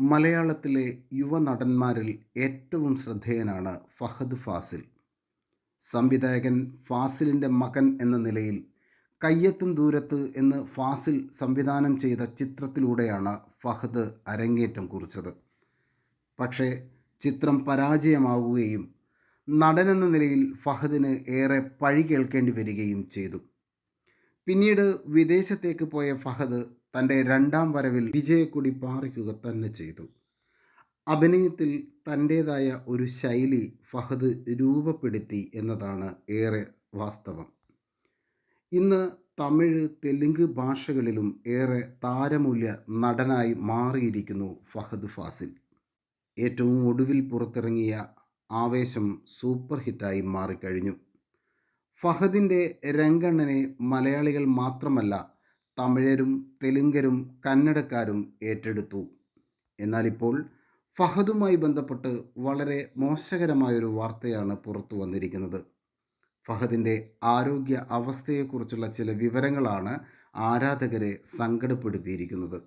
മലയാളത്തിലെ യുവനടന്മാരിൽ ഏറ്റവും ശ്രദ്ധേയനാണ് ഫഹദ് ഫാസിൽ. സംവിധായകൻ ഫാസിലിന്റെ മകൻ എന്ന നിലയിൽ കയ്യെത്തും ദൂരത്ത് എന്ന് ഫാസിൽ സംവിധാനം ചെയ്ത ചിത്രത്തിലൂടെയാണ് ഫഹദ് അരങ്ങേറ്റം കുറിച്ചത്. പക്ഷേ ചിത്രം പരാജയമാവുകയും നടനെന്ന നിലയിൽ ഫഹദിന് ഏറെ പഴി കേൾക്കേണ്ടി വരികയും ചെയ്തു. പിന്നീട് വിദേശത്തേക്ക് പോയ ഫഹദ് തന്റെ രണ്ടാം വരവിൽ വിജയക്കുടി പാറിക്കുക തന്നെ ചെയ്തു. അഭിനയത്തിൽ തന്റേതായ ഒരു ശൈലി ഫഹദ് രൂപപ്പെടുത്തി എന്നതാണ് ഏറെ വാസ്തവം. ഇന്ന് തമിഴ് തെലുങ്ക് ഭാഷകളിലും ഏറെ താരമൂല്യ നടനായി മാറിയിരിക്കുന്നു ഫഹദ് ഫാസിൽ. ഏറ്റവും ഒടുവിൽ പുറത്തിറങ്ങിയ ആവേശം സൂപ്പർ ഹിറ്റായി മാറിക്കഴിഞ്ഞു. ഫഹദിന്റെ രംഗണ്ണനെ മലയാളികൾ മാത്രമല്ല തമിഴരും തെലുങ്കരും കന്നഡക്കാരും ഏറ്റെടുത്തു. എന്നാലിപ്പോൾ ഫഹദുമായി ബന്ധപ്പെട്ട് വളരെ മോശകരമായൊരു വാർത്തയാണ് പുറത്തു വന്നിരിക്കുന്നത്. ഫഹദിന്റെ ആരോഗ്യ അവസ്ഥയെക്കുറിച്ചുള്ള ചില വിവരങ്ങളാണ് ആരാധകരെ സങ്കടപ്പെടുത്തിയിരിക്കുന്നത്.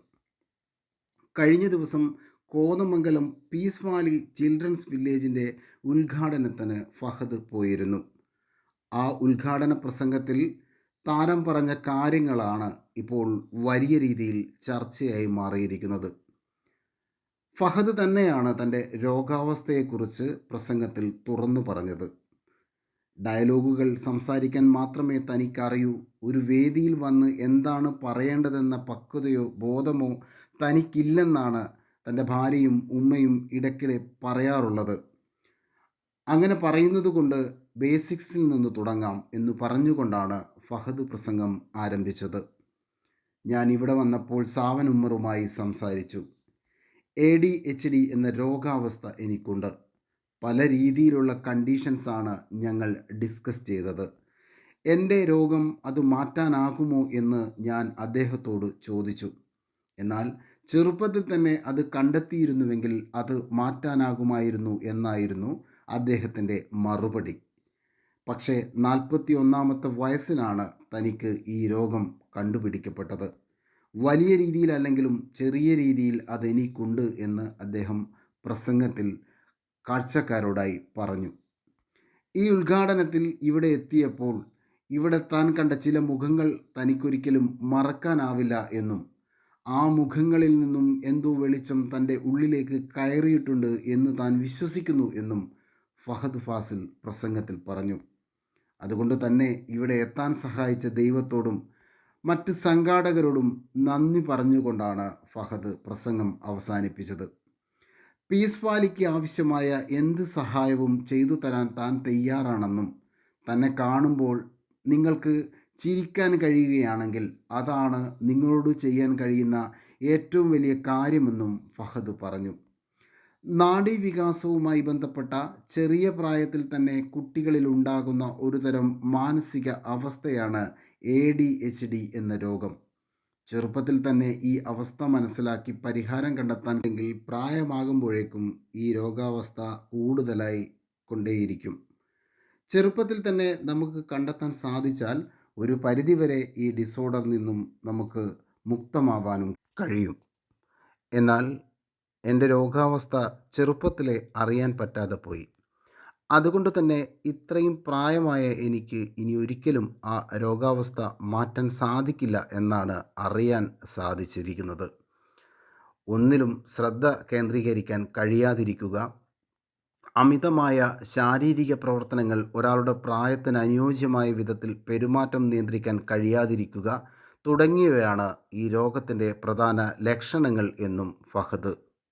കഴിഞ്ഞ ദിവസം കോതമംഗലം പീസ് വാലി ചിൽഡ്രൻസ് വില്ലേജിന്റെ ഉദ്ഘാടനത്തിന് ഫഹദ് പോയിരുന്നു. ആ ഉദ്ഘാടന പ്രസംഗത്തിൽ താരം പറഞ്ഞ കാര്യങ്ങളാണ് ഇപ്പോൾ വലിയ രീതിയിൽ ചർച്ചയായി മാറിയിരിക്കുന്നത്. ഫഹദ് തന്നെയാണ് തന്റെ രോഗാവസ്ഥയെക്കുറിച്ച് പ്രസംഗത്തിൽ തുറന്നു പറഞ്ഞത്. ഡയലോഗുകൾ സംസാരിക്കാൻ മാത്രമേ തനിക്കറിയൂ. ഒരു വേദിയിൽ വന്ന് എന്താണ് പറയേണ്ടതെന്ന പക്വതയോ ബോധമോ തനിക്കില്ലെന്നാണ് തന്റെ ഭാര്യയും ഉമ്മയും ഇടയ്ക്കിടെ പറയാറുള്ളത്. അങ്ങനെ പറയുന്നത് കൊണ്ട് ബേസിക്സിൽ നിന്ന് തുടങ്ങാം എന്ന് പറഞ്ഞുകൊണ്ടാണ് ഫഹദ് പ്രസംഗം ആരംഭിച്ചത്. ഞാൻ ഇവിടെ വന്നപ്പോൾ സാവൻ ഉമ്മറുമായി സംസാരിച്ചു. എ ഡി എച്ച് ഡി എന്ന രോഗാവസ്ഥ എനിക്കുണ്ട്. പല രീതിയിലുള്ള കണ്ടീഷൻസാണ് ഞങ്ങൾ ഡിസ്കസ് ചെയ്തത്. എന്റെ രോഗം അത് മാറ്റാനാകുമോ എന്ന് ഞാൻ അദ്ദേഹത്തോട് ചോദിച്ചു. എന്നാൽ ചെറുപ്പത്തിൽ തന്നെ അത് കണ്ടെത്തിയിരുന്നുവെങ്കിൽ അത് മാറ്റാനാകുമായിരുന്നു എന്നായിരുന്നു അദ്ദേഹത്തിന്റെ മറുപടി. പക്ഷേ നാൽപ്പത്തി ഒന്നാമത്തെ വയസ്സിലാണ് തനിക്ക് ഈ രോഗം കണ്ടുപിടിക്കപ്പെട്ടത്. വലിയ രീതിയിലല്ലെങ്കിലും ചെറിയ രീതിയിൽ അതെനിക്കുണ്ട് എന്ന് അദ്ദേഹം പ്രസംഗത്തിൽ കാഴ്ചക്കാരോടായി പറഞ്ഞു. ഈ ഉദ്ഘാടനത്തിൽ ഇവിടെ എത്തിയപ്പോൾ ഇവിടെ താൻ കണ്ട ചില മുഖങ്ങൾ തനിക്കൊരിക്കലും മറക്കാനാവില്ല എന്നും ആ മുഖങ്ങളിൽ നിന്നും എന്തോ വെളിച്ചം തന്റെ ഉള്ളിലേക്ക് കയറിയിട്ടുണ്ട് എന്ന് താൻ വിശ്വസിക്കുന്നു എന്നും ഫഹദ് ഫാസിൽ പ്രസംഗത്തിൽ പറഞ്ഞു. അതുകൊണ്ട് തന്നെ ഇവിടെ എത്താൻ സഹായിച്ച ദൈവത്തോടും മറ്റ് സംഘാടകരോടും നന്ദി പറഞ്ഞുകൊണ്ടാണ് ഫഹദ് പ്രസംഗം അവസാനിപ്പിച്ചത്. പീസ് വാലിക്ക് ആവശ്യമായ എന്ത് സഹായവും ചെയ്തു തരാൻ താൻ തയ്യാറാണെന്നും തന്നെ കാണുമ്പോൾ നിങ്ങൾക്ക് ചിരിക്കാൻ കഴിയുകയാണെങ്കിൽ അതാണ് നിങ്ങളോട് ചെയ്യാൻ കഴിയുന്ന ഏറ്റവും വലിയ കാര്യമെന്നും ഫഹദ് പറഞ്ഞു. നാഡീവികാസവുമായി ബന്ധപ്പെട്ട ചെറിയ പ്രായത്തിൽ തന്നെ കുട്ടികളിൽ ഉണ്ടാകുന്ന ഒരുതരം മാനസിക അവസ്ഥയാണ് എ ഡി എച്ച് ഡി എന്ന രോഗം. ചെറുപ്പത്തിൽ തന്നെ ഈ അവസ്ഥ മനസ്സിലാക്കി പരിഹാരം കണ്ടെത്താനെങ്കിൽ പ്രായമാകുമ്പോഴേക്കും ഈ രോഗാവസ്ഥ കൂടുതലായി കൊണ്ടേയിരിക്കും. ചെറുപ്പത്തിൽ തന്നെ നമുക്ക് കണ്ടെത്താൻ സാധിച്ചാൽ ഒരു പരിധിവരെ ഈ ഡിസോർഡർ നിന്നും നമുക്ക് മുക്തമാവാനും കഴിയും. എന്നാൽ എന്റെ രോഗാവസ്ഥ ചെറുപ്പത്തിലെ അറിയാൻ പറ്റാതെ പോയി. അതുകൊണ്ട് തന്നെ ഇത്രയും പ്രായമായ എനിക്ക് ഇനി ഒരിക്കലും ആ രോഗാവസ്ഥ മാറ്റാൻ സാധിക്കില്ല എന്നാണ് അറിയാൻ സാധിച്ചിരിക്കുന്നത്. ഒന്നിലും ശ്രദ്ധ കേന്ദ്രീകരിക്കാൻ കഴിയാതിരിക്കുക. അമിതമായ ശാരീരിക പ്രവർത്തനങ്ങൾ ഒരാളുടെ പ്രായത്തിന് അനുയോജ്യമായ വിധത്തിൽ പെരുമാറ്റം നിയന്ത്രിക്കാൻ കഴിയാതിരിക്കുക തുടങ്ങിയവയാണ് ഈ രോഗത്തിന്റെ പ്രധാന ലക്ഷണങ്ങൾ എന്നും ഫഹദ്